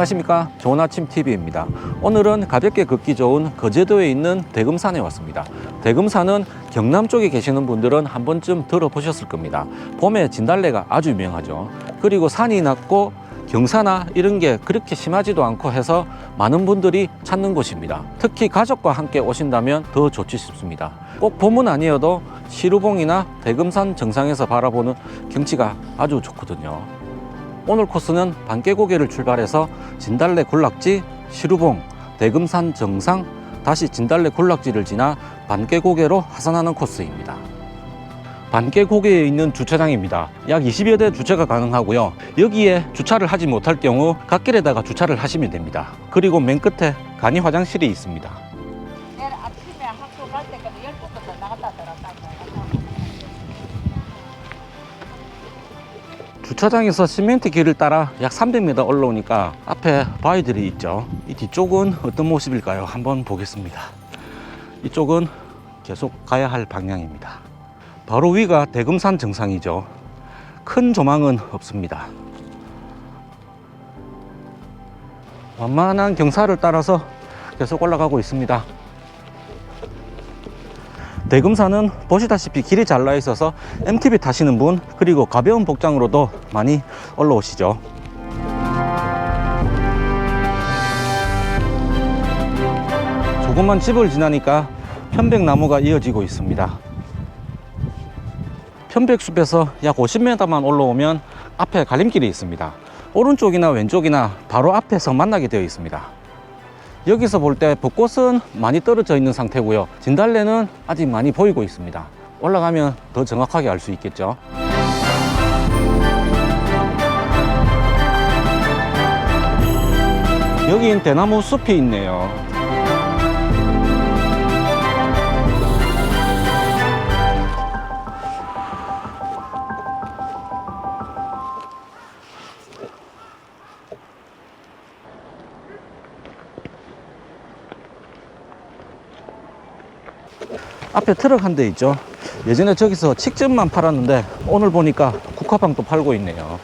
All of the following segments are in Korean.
안녕하십니까? 좋은 아침 TV입니다. 오늘은 가볍게 걷기 좋은 거제도에 있는 대금산에 왔습니다. 대금산은 경남 쪽에 계시는 분들은 한 번쯤 들어보셨을 겁니다. 봄에 진달래가 아주 유명하죠. 그리고 산이 낮고 경사나 이런 게 그렇게 심하지도 않고 해서 많은 분들이 찾는 곳입니다. 특히 가족과 함께 오신다면 더 좋지 싶습니다. 꼭 봄은 아니어도 시루봉이나 대금산 정상에서 바라보는 경치가 아주 좋거든요 오늘 코스는 반개고개를 출발해서 진달래 군락지, 시루봉, 대금산 정상, 다시 진달래 군락지를 지나 반개고개로 하산하는 코스입니다. 반개고개에 있는 주차장입니다. 약 20여 대 주차가 가능하고요. 여기에 주차를 하지 못할 경우 갓길에다가 주차를 하시면 됩니다. 그리고 맨 끝에 간이 화장실이 있습니다. 주차장에서 시멘트 길을 따라 약 300m 올라오니까 앞에 바위들이 있죠. 이 뒤쪽은 어떤 모습일까요? 한번 보겠습니다. 이쪽은 계속 가야 할 방향입니다. 바로 위가 대금산 정상이죠. 큰 조망은 없습니다. 완만한 경사를 따라서 계속 올라가고 있습니다. 대금산은 보시다시피 길이 잘 나 있어서 MTB 타시는 분 그리고 가벼운 복장으로도 많이 올라오시죠. 조금만 집을 지나니까 편백나무가 이어지고 있습니다. 편백숲에서 약 50m만 올라오면 앞에 갈림길이 있습니다. 오른쪽이나 왼쪽이나 바로 앞에서 만나게 되어 있습니다. 여기서 볼 때 벚꽃은 많이 떨어져 있는 상태고요. 진달래는 아직 많이 보이고 있습니다. 올라가면 더 정확하게 알 수 있겠죠. 여긴 대나무 숲이 있네요. 앞에 트럭 한 대 있죠. 예전에 저기서 칡즙만 팔았는데 오늘 보니까 국화빵도 팔고 있네요.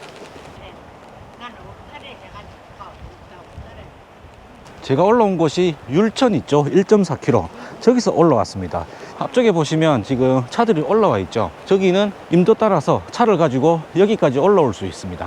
제가 올라온 곳이 율천 있죠. 1.4km. 저기서 올라왔습니다. 앞쪽에 보시면 지금 차들이 올라와 있죠. 저기는 임도 따라서 차를 가지고 여기까지 올라올 수 있습니다.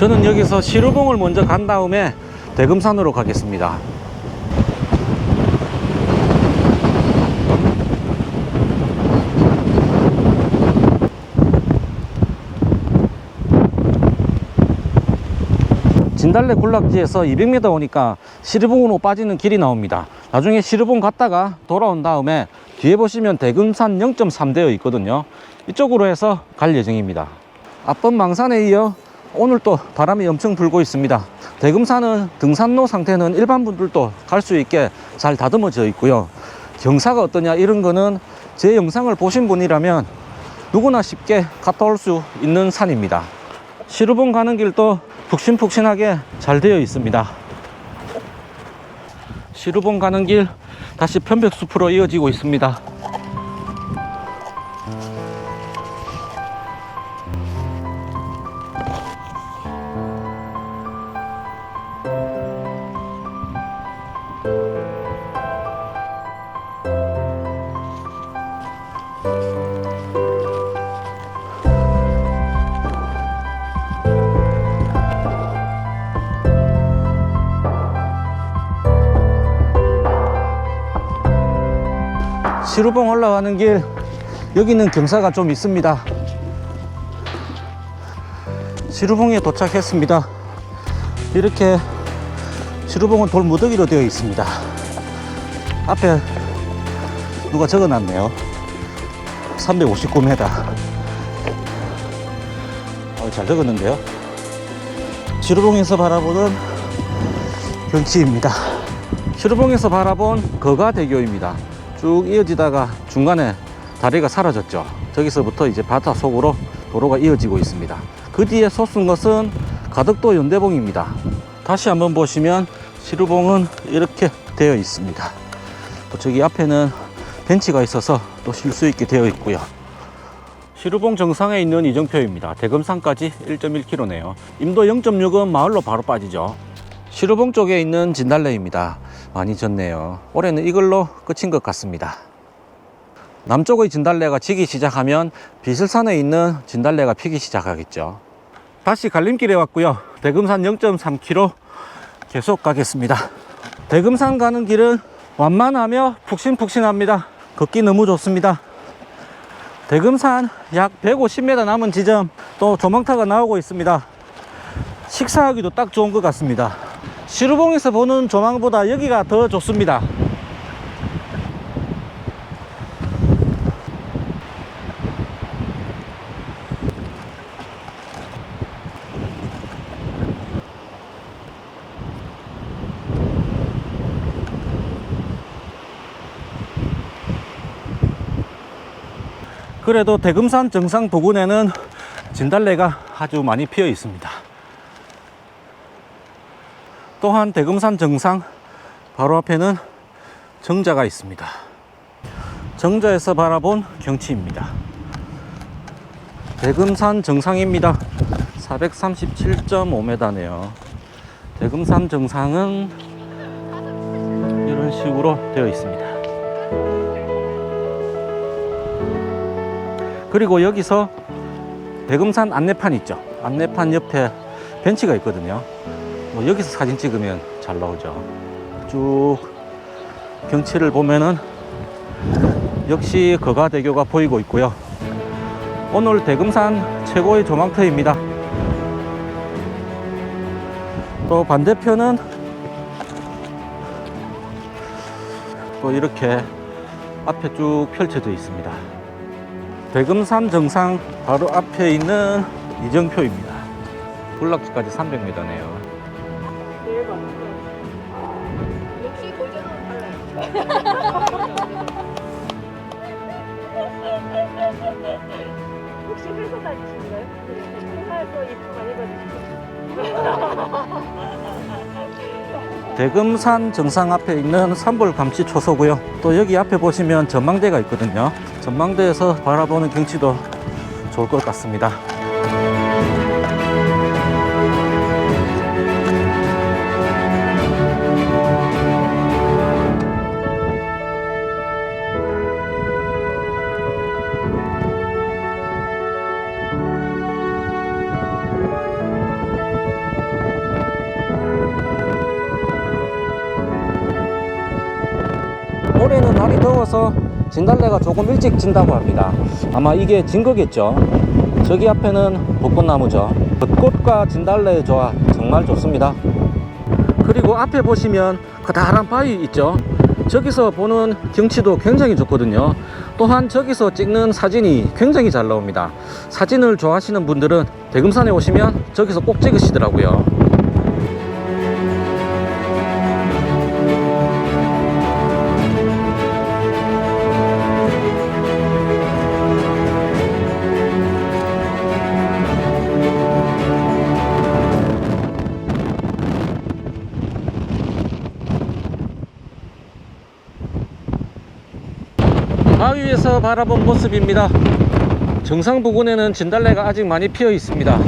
저는 여기서 시루봉을 먼저 간 다음에 대금산으로 가겠습니다. 진달래 군락지에서 200m 오니까 시르봉으로 빠지는 길이 나옵니다. 나중에 시르봉 갔다가 돌아온 다음에 뒤에 보시면 대금산 0.3 되어 있거든요. 이쪽으로 해서 갈 예정입니다. 앞번 망산에 이어 오늘 또 바람이 엄청 불고 있습니다. 대금산은 등산로 상태는 일반 분들도 갈 수 있게 잘 다듬어져 있고요. 경사가 어떠냐 이런 거는 제 영상을 보신 분이라면 누구나 쉽게 갔다 올 수 있는 산입니다. 시루봉 가는 길도 푹신푹신하게 잘 되어 있습니다. 시루봉 가는 길 다시 편백숲으로 이어지고 있습니다. 시루봉 올라가는 길 여기는 경사가 좀 있습니다. 시루봉에 도착했습니다. 이렇게 시루봉은 돌무더기로 되어 있습니다. 앞에 누가 적어놨네요. 359m. 어, 잘 적었는데요. 시루봉에서 바라보는 경치입니다. 시루봉에서 바라본 거가대교입니다. 쭉 이어지다가 중간에 다리가 사라졌죠. 저기서부터 이제 바다 속으로 도로가 이어지고 있습니다. 그 뒤에 솟은 것은 가덕도 연대봉입니다. 다시 한번 보시면 시루봉은 이렇게 되어 있습니다. 또 저기 앞에는 벤치가 있어서 또 쉴 수 있게 되어 있고요. 시루봉 정상에 있는 이정표입니다. 대금산까지 1.1km네요. 임도 0.6은 마을로 바로 빠지죠. 시루봉 쪽에 있는 진달래입니다. 많이 졌네요. 올해는 이걸로 끝인 것 같습니다. 남쪽의 진달래가 지기 시작하면 비슬산에 있는 진달래가 피기 시작하겠죠. 다시 갈림길에 왔고요. 대금산 0.3km 계속 가겠습니다. 대금산 가는 길은 완만하며 푹신푹신합니다. 걷기 너무 좋습니다. 대금산 약 150m 남은 지점 또 조망타가 나오고 있습니다. 식사하기도 딱 좋은 것 같습니다. 시루봉에서 보는 조망보다 여기가 더 좋습니다. 그래도 대금산 정상 부근에는 진달래가 아주 많이 피어 있습니다. 또한 대금산 정상 바로 앞에는 정자가 있습니다. 정자에서 바라본 경치입니다. 대금산 정상입니다. 437.5m네요. 대금산 정상은 이런 식으로 되어 있습니다. 그리고 여기서 대금산 안내판 있죠. 안내판 옆에 벤치가 있거든요. 뭐 여기서 사진 찍으면 잘 나오죠. 쭉 경치를 보면은 역시 거가대교가 보이고 있고요. 오늘 대금산 최고의 조망터입니다. 또 반대편은 또 이렇게 앞에 쭉 펼쳐져 있습니다. 대금산 정상 바로 앞에 있는 이정표입니다. 군락지까지 300m네요. 혹시 회사 받으시나요? 대금산 정상 앞에 있는 산불 감시 초소고요. 또 여기 앞에 보시면 전망대가 있거든요. 전망대에서 바라보는 경치도 좋을 것 같습니다. 날이 더워서 진달래가 조금 일찍 진다고 합니다. 아마 이게 진 거겠죠. 저기 앞에는 벚꽃나무죠. 벚꽃과 진달래의 조화 정말 좋습니다. 그리고 앞에 보시면 커다란 바위 있죠. 저기서 보는 경치도 굉장히 좋거든요. 또한 저기서 찍는 사진이 굉장히 잘 나옵니다. 사진을 좋아하시는 분들은 대금산에 오시면 저기서 꼭 찍으시더라고요. 바위 위에서 바라본 모습입니다. 정상 부근에는 진달래가 아직 많이 피어 있습니다.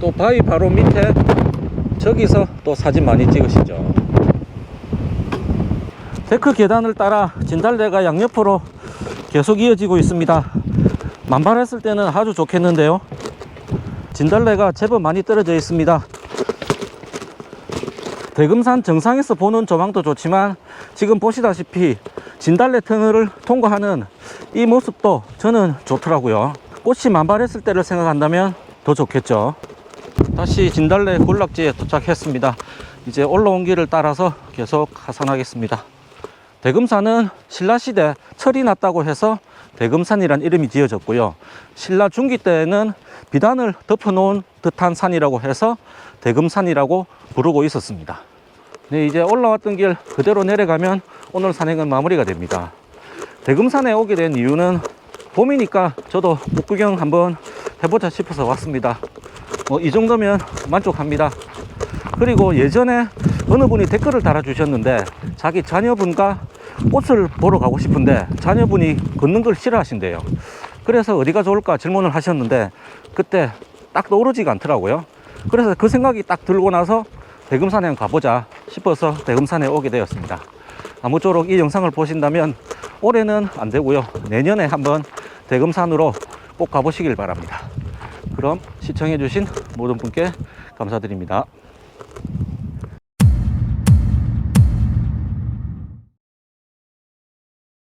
또 바위 바로 밑에 저기서 또 사진 많이 찍으시죠. 데크 계단을 따라 진달래가 양옆으로 계속 이어지고 있습니다. 만발했을 때는 아주 좋겠는데요. 진달래가 제법 많이 떨어져 있습니다. 대금산 정상에서 보는 조망도 좋지만 지금 보시다시피 진달래 터널을 통과하는 이 모습도 저는 좋더라고요. 꽃이 만발했을 때를 생각한다면 더 좋겠죠. 다시 진달래 군락지에 도착했습니다. 이제 올라온 길을 따라서 계속 하산하겠습니다. 대금산은 신라시대 철이 났다고 해서 대금산이란 이름이 지어졌고요. 신라 중기 때에는 비단을 덮어놓은 듯한 산이라고 해서 대금산이라고 부르고 있었습니다. 네, 이제 올라왔던 길 그대로 내려가면 오늘 산행은 마무리가 됩니다. 대금산에 오게 된 이유는 봄이니까 저도 목구경 한번 해보자 싶어서 왔습니다. 뭐 이 정도면 만족합니다. 그리고 예전에 어느 분이 댓글을 달아주셨는데 자기 자녀분과 꽃을 보러 가고 싶은데 자녀분이 걷는 걸 싫어하신대요. 그래서 어디가 좋을까 질문을 하셨는데 그때 딱 떠오르지가 않더라고요. 그래서 그 생각이 딱 들고 나서 대금산에 가보자 싶어서 대금산에 오게 되었습니다. 아무쪼록 이 영상을 보신다면 올해는 안 되고요. 내년에 한번 대금산으로 꼭 가보시길 바랍니다. 그럼 시청해주신 모든 분께 감사드립니다.